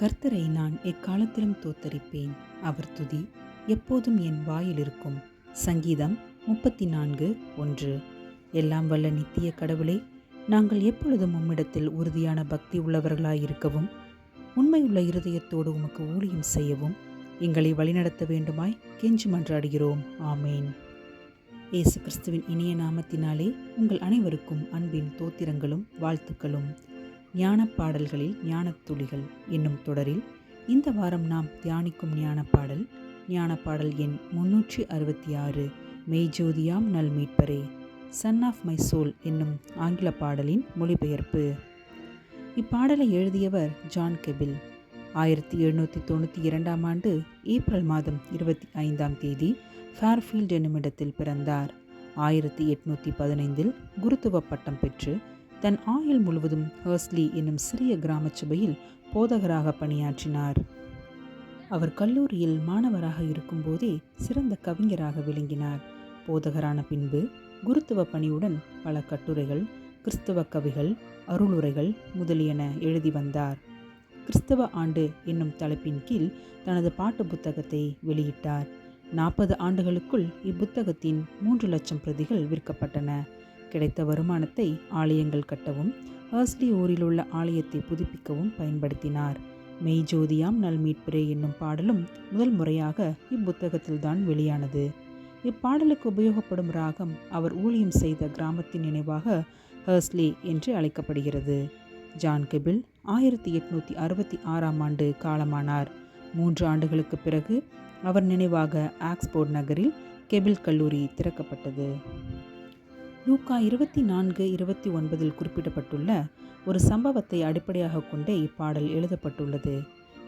கர்த்தரை நான் எக்காலத்திலும் தோத்தரிப்பேன். அவர் துதி எப்போதும் என் வாயில் இருக்கும். சங்கீதம் முப்பத்தி நான்கு ஒன்று. எல்லாம் வல்ல நித்திய கடவுளே நாங்கள் எப்பொழுதும் உம்மிடத்தில் உறுதியான பக்தி உள்ளவர்களாயிருக்கவும் உண்மையுள்ள இருதயத்தோடு உமக்கு ஊழியம் செய்யவும் எங்களை வழிநடத்த வேண்டுமாய் கெஞ்சி மன்றாடுகிறோம். ஆமேன். இயேசு கிறிஸ்துவின் இனிய நாமத்தினாலே உங்கள் அனைவருக்கும் அன்பின் தோத்திரங்களும் வாழ்த்துக்களும். ஞானப்பாடல்களில் பாடல்களில் துளிகள் என்னும் தொடரில் இந்த வாரம் நாம் தியானிக்கும் ஞானப்பாடல் பாடல் ஞானப் பாடல் எண் முன்னூற்றி அறுபத்தி ஆறு மெய்ஜோதியாம் நல் மீட்பரே சன் ஆஃப் மை சோல் என்னும் ஆங்கில பாடலின் மொழிபெயர்ப்பு. இப்பாடலை எழுதியவர் ஜான் கெபில். ஆயிரத்தி எழுநூற்றி தொண்ணூற்றி இரண்டாம் ஆண்டு ஏப்ரல் மாதம் இருபத்தி ஐந்தாம் தேதி ஃபேர்ஃபீல்ட் என்னும் இடத்தில் பிறந்தார். ஆயிரத்தி எட்நூற்றி பதினைந்தில் குருத்துவ பட்டம் பெற்று தன் ஆயுள் முழுவதும் ஹர்ஸ்லி என்னும் சிறிய கிராம சபையில் போதகராக பணியாற்றினார். அவர் கல்லூரியில் மாணவராக இருக்கும்போதே சிறந்த கவிஞராக விளங்கினார். போதகரான பின்பு குருத்துவ பணியுடன் பல கட்டுரைகள் கிறிஸ்தவ கவிகள் அருளுரைகள் முதலியன எழுதி வந்தார். கிறிஸ்தவ ஆண்டு என்னும் தலைப்பின் கீழ் தனது பாட்டு புத்தகத்தை வெளியிட்டார். நாற்பது ஆண்டுகளுக்குள் இப்புத்தகத்தின் மூன்று லட்சம் பிரதிகள் விற்கப்பட்டன. கிடைத்த வருமானத்தை ஆலயங்கள் கட்டவும் ஹர்ஸ்லி ஊரில் உள்ள ஆலயத்தை புதுப்பிக்கவும் பயன்படுத்தினார். மெய்ஜோதியாம் நல் மீட்பிரே என்னும் பாடலும் முதல் முறையாக இப்புத்தகத்தில்தான் வெளியானது. இப்பாடலுக்கு உபயோகப்படும் ராகம் அவர் ஊழியம் செய்த கிராமத்தின் நினைவாக ஹர்ஸ்லி என்று அழைக்கப்படுகிறது. ஜான் கெபில் ஆயிரத்தி எட்நூற்றி அறுபத்தி ஆறாம் ஆண்டு காலமானார். மூன்று ஆண்டுகளுக்கு பிறகு அவர் நினைவாக ஆக்ஸ்போர்ட் நகரில் கெபில் கல்லூரி திறக்கப்பட்டது. லூக்கா இருபத்தி நான்கு இருபத்தி ஒன்பதில் குறிப்பிடப்பட்டுள்ள ஒரு சம்பவத்தை அடிப்படையாக கொண்டே இப்பாடல் எழுதப்பட்டுள்ளது.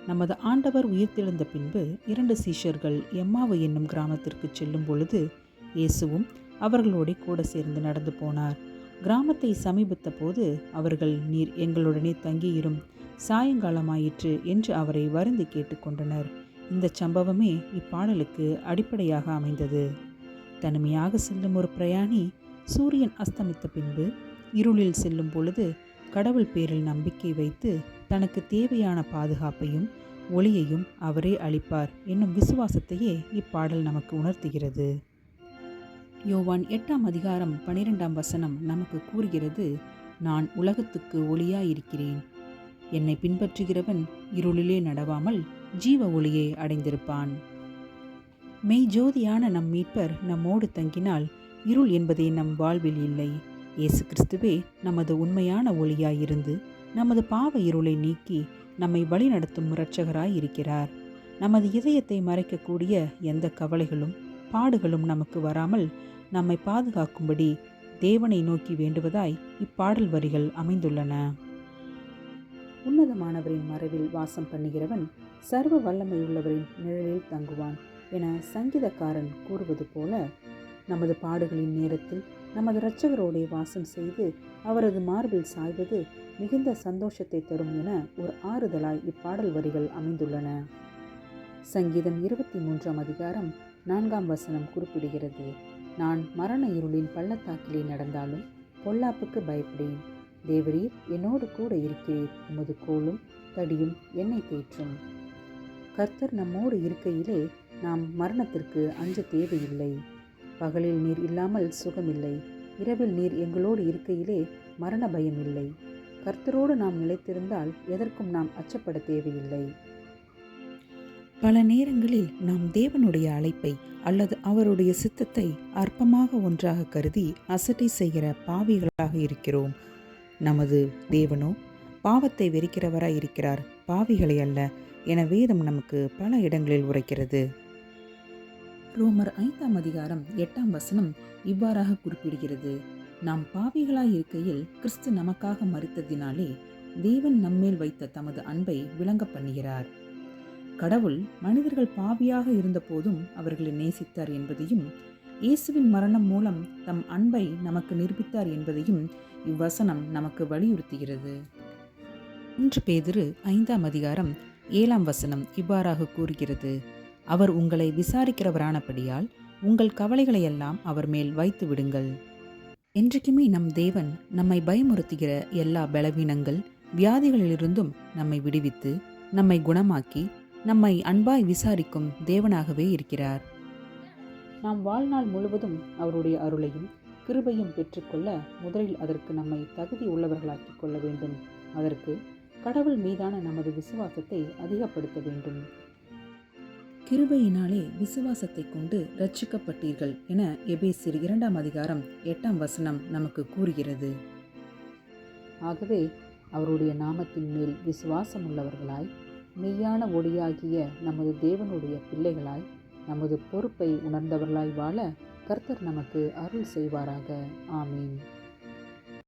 நமது ஆண்டவர் உயிர்த்தெழுந்த பின்பு இரண்டு சீஷர்கள் எம்மாவு என்னும் கிராமத்திற்கு செல்லும் பொழுது இயேசுவும் அவர்களோடு கூட சேர்ந்து நடந்து போனார். கிராமத்தை சமீபித்த போது அவர்கள் நீர் எங்களுடனே தங்கியிரும் சாயங்காலமாயிற்று என்று அவரை வருந்தி கேட்டுக்கொண்டனர் இந்த சம்பவமே இப்பாடலுக்கு அடிப்படையாக அமைந்தது. தனிமையாக செல்லும் ஒரு பிரயாணி சூரியன் அஸ்தமித்த பின்பு இருளில் செல்லும் பொழுது கடவுள் பேரில் நம்பிக்கை வைத்து தனக்கு தேவையான பாதுகாப்பையும் ஒளியையும் அவரே அளிப்பார் என்னும் விசுவாசத்தையே இப்பாடல் நமக்கு உணர்த்துகிறது. யோவான் எட்டாம் அதிகாரம் பனிரெண்டாம் வசனம் நமக்கு கூறுகிறது நான் உலகத்துக்கு ஒளியாயிருக்கிறேன். என்னை பின்பற்றுகிறவன் இருளிலே நடவாமல் ஜீவ ஒளியை அடைந்திருப்பான். மெய் ஜோதியான நம் மீட்பர் நம்மோடு தங்கினால் இருள் என்பதே நம் வாழ்வில் இல்லை. இயேசு கிறிஸ்துவே நமது உண்மையான ஒளியாயிருந்து நமது பாவ இருளை நீக்கி நம்மை வழிநடத்தும் இரட்சகராய் இருக்கிறார். நமது இதயத்தை மறைக்கக்கூடிய எந்த கவலைகளும் பாடுகளும் நமக்கு வராமல் நம்மை பாதுகாக்கும்படி தேவனை நோக்கி வேண்டுவதாய் இப்பாடல் வரிகள் அமைந்துள்ளன. உன்னதமானவரின் மறைவில் வாசம் பண்ணுகிறவன் சர்வ வல்லமை உள்ளவரின் நிழலில் தங்குவான் என சங்கீதக்காரன் கூறுவது போல நமது பாடுகளின் நேரத்தில் நமது இரட்சகரோடே வாசம் செய்து அவரது மார்பில் சாய்வது மிகுந்த சந்தோஷத்தை தரும் என ஒரு ஆறுதலாய் இப்பாடல் வரிகள் அமைந்துள்ளன. சங்கீதம் இருபத்தி மூன்றாம் அதிகாரம் நான்காம் வசனம் குறிப்பிடுகிறது. நான் மரண இருளின் பள்ளத்தாக்கிலே நடந்தாலும் பொல்லாப்புக்கு பயப்படேன். தேவரீர் என்னோடு கூட இருக்கிறீர். உமது கோலும் தடியும் என்னை தேற்றும். கர்த்தர் நம்மோடு இருக்கையிலே நாம் மரணத்திற்கு அஞ்ச தேவையில்லை. பகலில் நீர் இல்லாமல் சுகமில்லை. இரவில் நீர் எங்களோடு இருக்கையிலே மரண பயம் இல்லை கர்த்தரோடு நாம் நிலைத்திருந்தால் எதற்கும் நாம் அச்சப்பட தேவையில்லை. பல நேரங்களில் நாம் தேவனுடைய அழைப்பை அல்லது அவருடைய சித்தத்தை அற்பமாக ஒன்றாக கருதி அசட்டை செய்கிற பாவிகளாக இருக்கிறோம். நமது தேவனோ பாவத்தை வெறிக்கிறவராய் இருக்கிறார். பாவிகளை அல்ல. என வேதம் நமக்கு பல இடங்களில் உரைக்கிறது. ரோமர் ஐந்தாம் அதிகாரம் எட்டாம் வசனம் இவ்வாறாக குறிப்பிடுகிறது. நாம் பாவிகளாய் இருக்கையில் கிறிஸ்து நமக்காக மறித்ததினாலே தேவன் நம்மேல் வைத்த தமது அன்பை விளங்க பண்ணுகிறார். கடவுள் மனிதர்கள் பாவியாக இருந்தபோதும் அவர்களை நேசித்தார் என்பதையும் இயேசுவின் மரணம் மூலம் தம் அன்பை நமக்கு நிரூபித்தார் என்பதையும் இவ்வசனம் நமக்கு வலியுறுத்துகிறது. இன்று பேதிரு ஐந்தாம் அதிகாரம் ஏழாம் வசனம் இவ்வாறாக கூறுகிறது. அவர் உங்களை விசாரிக்கிறவரானபடியால் உங்கள் கவலைகளையெல்லாம் அவர் மேல் வைத்து விடுங்கள். என்றைக்குமே நம் தேவன் நம்மை பயமுறுத்துகிற எல்லா பலவீனங்கள் வியாதிகளிலிருந்தும் நம்மை விடுவித்து நம்மை குணமாக்கி நம்மை அன்பாய் விசாரிக்கும் தேவனாகவே இருக்கிறார். நாம் வாழ்நாள் முழுவதும் அவருடைய அருளையும் கிருபையும் பெற்றுக்கொள்ள முதலில் அதற்கு நம்மை தகுதி உள்ளவர்களாக்கிக் கொள்ள வேண்டும். அதற்கு கடவுள் மீதான நமது விசுவாசத்தை அதிகப்படுத்த வேண்டும். கிருபையினாலே விசுவாசத்தை கொண்டு ரட்சிக்கப்பட்டீர்கள் என எபேசியர் இரண்டாம் அதிகாரம் எட்டாம் வசனம் நமக்கு கூறுகிறது. ஆகவே அவருடைய நாமத்தின் மேல் விசுவாசம் உள்ளவர்களாய் மெய்யான ஒளியாகிய நமது தேவனுடைய பிள்ளைகளாய் நமது பொறுப்பை உணர்ந்தவர்களாய் வாழ கர்த்தர் நமக்கு அருள் செய்வாராக. ஆமீன்.